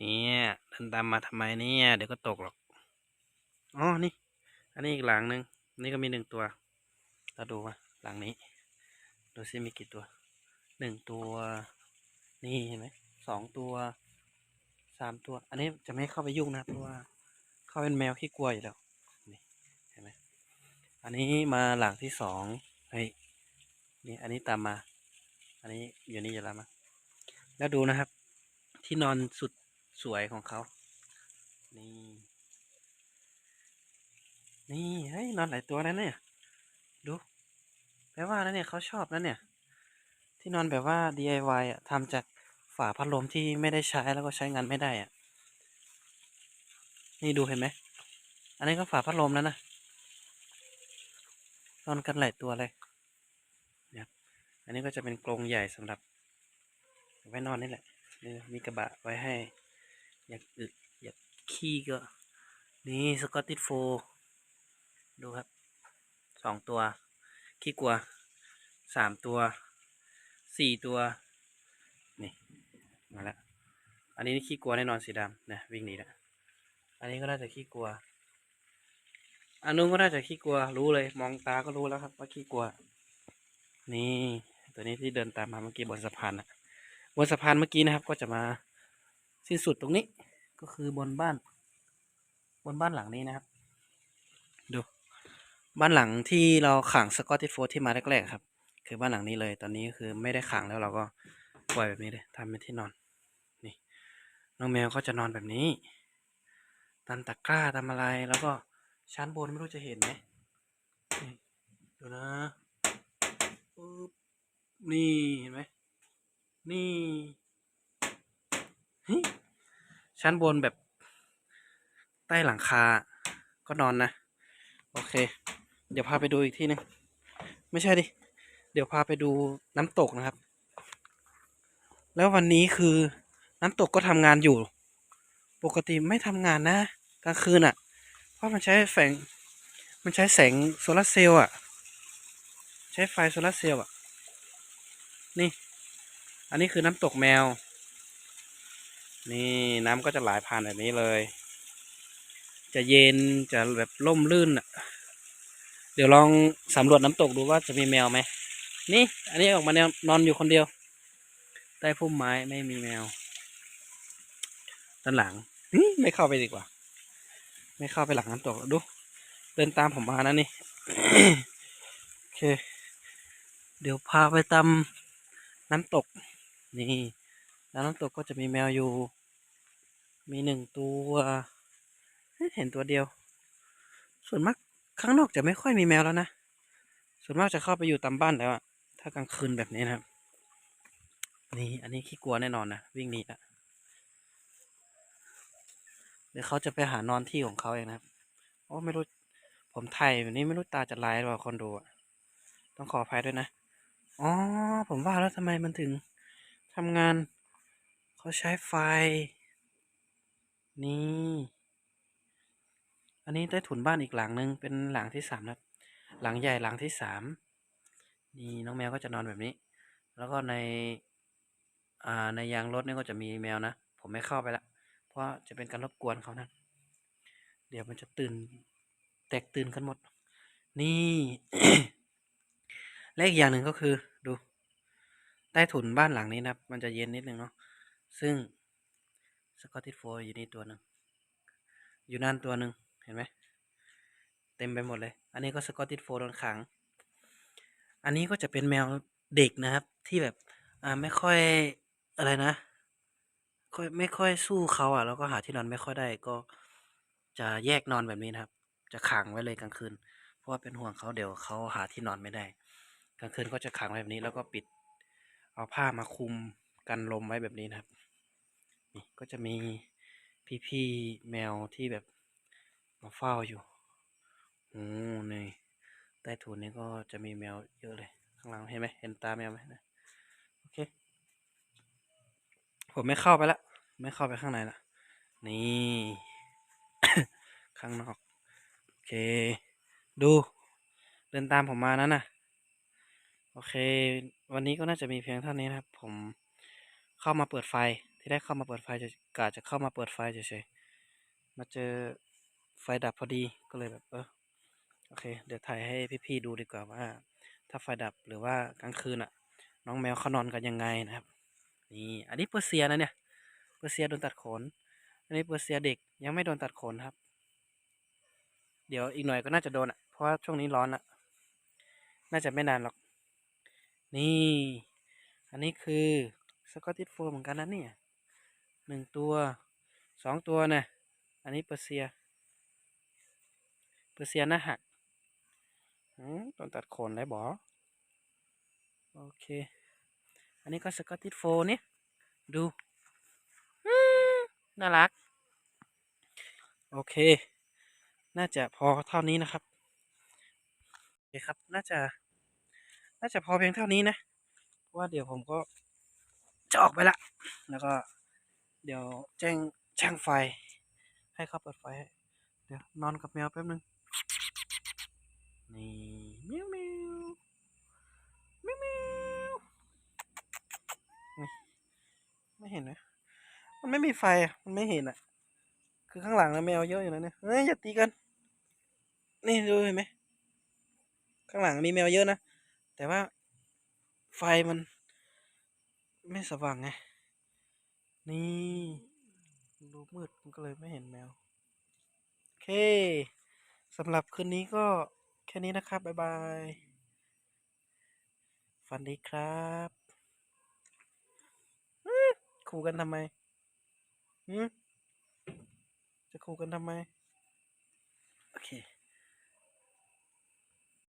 เนี่ยเดินตามมาทำไมเนี่ย เดี๋ยวก็ตกหรอกอ๋อนี่ อันนี้อีกหลังหนึ่งนี่ก็มีหนึ่งตัวเราดูมาหลังนี้ ดูซิมีกี่ตัวหนึ่งตัว นี่เห็นไหมสองตัวสามตัว อันนี้จะไม่เข้าไปยุ่งนะเพราะว่าเขาเป็นแมวขี้กลัวอยู่แล้วนี่เห็นไหมอันนี้มาหลังที่สองเฮ้ยนี่อันนี้ตามมา อันนี้อยู่นี่อยู่แล้วมั้งแล้วดูนะครับ ที่นอนสุด สวยของเขา นี่ นี่เฮ้ยนอนหลายตัวแล้วเนี่ย ดูแปลว่าแล้วเนี่ยเขาชอบแล้วเนี่ย ที่นอนแบบว่า DIY อะทำจากฝาพัดลมที่ไม่ได้ใช้แล้วก็ใช้งานไม่ได้อะ นี่ดูเห็นไหม อันนี้ก็ฝาพัดลมแล้วนะ นอนกันหลายตัวเลยเนี่ยอันนี้ก็จะเป็นกรงใหญ่สำหรับไว้นอนนี่แหละนี่มีกระบะไว้ให้ อยากอึอยากขี้ก็ นี่สกอตติชโฟดูครับสองตัว ขี้กลัวสามตัวสี่ตัว นี่มาแล้วอันนี้นี่ขี้กลัวแน่นอนสีดำนะวิ่งหนีแล้วอันนี้ก็น่าจะขี้กลัว อันนู้นก็น่าจะขี้กลัวรู้เลย มองตาก็รู้แล้วครับ ว่าขี้กลัว นี่ ตัวนี้ที่เดินตามมาเมื่อกี้บนสะพานนะบนสะพานเมื่อกี้นะครับ ก็จะมาสิ้นสุดตรงนี้ ก็คือบนบ้าน บนบ้านหลังนี้นะครับ ดู บ้านหลังที่เราขังสกอตติชโฟร์ที่มาแรกๆครับ คือบ้านหลังนี้เลย ตอนนี้คือไม่ได้ขังแล้วเราก็ปล่อยแบบนี้เลยทำเป็นที่นอน นี่ น้องแมวก็จะนอนแบบนี้ตามตะกร้าตามอะไรแล้วก็ชั้นบนไม่รู้จะเห็นไหมดูนะนี่เห็นไหมนี่ฮ้ย ชั้นบนแบบใต้หลังคา ก็นอนนะ โอเค เดี๋ยวพาไปดูอีกที่หนึง ไม่ใช่ดิ เดี๋ยวพาไปดูน้ำตกนะครับ แล้ววันนี้คือน้ำตกก็ทำงานอยู่ ปกติไม่ทำงานนะกลางคืนอะ่ะ เพราะมันใช้แสง มันใช้แสงโซลาร์เซลล์อะ ใช้ไฟโซลาร์เซลล์อะ นี่ อันนี้คือน้ำตกแมว นี่น้ำก็จะไหลผ่านแบบนี้เลย จะเย็นจะแบบร่มรื่นอะ เดี๋ยวลองสำรวจน้ำตกดูว่าจะมีแมวไหม นี่ อันนี้ออกมาแนวนอนอยู่คนเดียว ใต้พุ่มไม้ไม่มีแมว ด้านหลังไม่เข้าไปดีกว่า ไม่เข้าไปหลังน้ำตกดู เดินตามผมมานะนี่ โอเค เดี๋ยวพาไปตามน้ำตก นี่ แล้วน้ำตกก็จะมีแมวอยู่ มีหนึ่งตัวเห็นตัวเดียว ส่วนมากข้างนอกจะไม่ค่อยมีแมวแล้วนะ ส่วนมากจะเข้าไปอยู่ตามบ้านแล้วอะถ้ากลางคืนแบบนี้นะครับ นี่อันนี้ขี้กลัวแน่นอนนะวิ่งหนีละเดี๋ยวเขาจะไปหานอนที่ของเขาเองนะครับ โอ้ไม่รู้ ผมไทยแบบนี้ไม่รู้ตาจะลายหรือเปล่าคนดูอะต้องขออภัยด้วยนะ อ๋อ ผมว่าแล้วทำไมมันถึงทำงาน เขาใช้ไฟ นี่ อันนี้ใต้ถุนบ้านอีกหลังหนึ่งเป็นหลังที่สามนะครับ หลังใหญ่หลังที่สามนี่น้องแมวก็จะนอนแบบนี้ แล้วก็ใน อ่า ในยางรถนี่ก็จะมีแมวนะ ผมไม่เข้าไปละ เพราะจะเป็นการรบกวนเขานะ เดี๋ยวมันจะตื่น แตกตื่นกันหมด นี่ และอีกอย่างหนึ่งก็คือ ดู ใต้ถุนบ้านหลังนี้นะครับมันจะเย็นนิดนึงเนาะ ซึ่งสกอตติชโฟล์อยู่นี่ตัวหนึ่งอยู่นั่นตัวหนึ่งเห็นไหมเต็มไปหมดเลย อันนี้ก็สกอตติชโฟลด์โดนขัง อันนี้ก็จะเป็นแมวเด็กนะครับที่แบบอ่าไม่ค่อยอะไรนะค่อยไม่ค่อยสู้เขาอะ แล้วก็หาที่นอนไม่ค่อยได้ก็จะแยกนอนแบบนี้นะครับ จะขังไว้เลยกลางคืน เพราะว่าเป็นห่วงเขาเดี๋ยวเขาหาที่นอนไม่ได้ กลางคืนก็จะขังไว้แบบนี้ แล้วก็ปิด เอาผ้ามาคุมกันลมไว้แบบนี้นะครับ นี่ก็จะมีพี่ๆแมวที่แบบมาเฝ้าอยู่โอ้นี่ใต้ถุนนี้ก็จะมีแมวเยอะเลย ข้างหลังเห็นไหมเห็นตาแมวไหมนะโอเค ผมไม่เข้าไปละ ไม่เข้าไปข้างในละ นี่ ข้างนอก โอเค ดู เดินตามผมมานั้นน่ะ โอเค วันนี้ก็น่าจะมีเพียงเท่านี้นะครับ ผมเข้ามาเปิดไฟ ทีแรกเข้ามาเปิดไฟจะกะจะเข้ามาเปิดไฟเฉยๆมาเจอไฟดับพอดีก็เลยแบบเออโอเค เดี๋ยวถ่ายให้พี่ๆดูดีกว่าว่า ถ้าไฟดับหรือว่ากลางคืนอะ น้องแมวเขานอนกันยังไงนะครับ นี่อันนี้เปอร์เซียนะเนี่ยเปอร์เซียโดนตัดขน อันนี้เปอร์เซียเด็กยังไม่โดนตัดขนครับ เดี๋ยวอีกหน่อยก็น่าจะโดนอะเพราะว่าช่วงนี้ร้อนอะ น่าจะไม่นานหรอก นี่ อันนี้คือสกอตติชโฟเหมือนกันนะเนี่ย หนึ่งตัวสองตัวนะอันนี้เปอร์เซีย เปอร์เซียหน้าหักอืมโดนตัดขนเลยบอโอเค อันนี้ก็สกอตติชโฟนี่ดูน่ารัก โอเค น่าจะพอเท่านี้นะครับโอเคครับ น่าจะ น่าจะพอเพียงเท่านี้นะเพราะว่าเดี๋ยวผมก็จะออกไปละ แล้วก็ เดี๋ยวแจ้งช่างไฟ ให้เขาเปิดไฟให้เดี๋ยวนอนกับแมวแป๊บนึง นี่เมียวเมียวเมียวเมียวนี่ไม่เห็นนะมันไม่มีไฟอะ มันไม่เห็นอะ คือข้างหลังนะแมวเยอะอยู่นะเนี่ย เฮ้ยอย่าตีกัน นี่ดูเห็นไหม ข้างหลังมีแมวเยอะนะ แต่ว่าไฟมันไม่สว่างไง นี่ดูมืดมันก็เลยไม่เห็นแมว โอเคสำหรับคืนนี้ก็แค่นี้นะครับ บ๊ายบาย ฝันดีครับขู่กันทำไมหืมจะขู่กันทำไม โอเค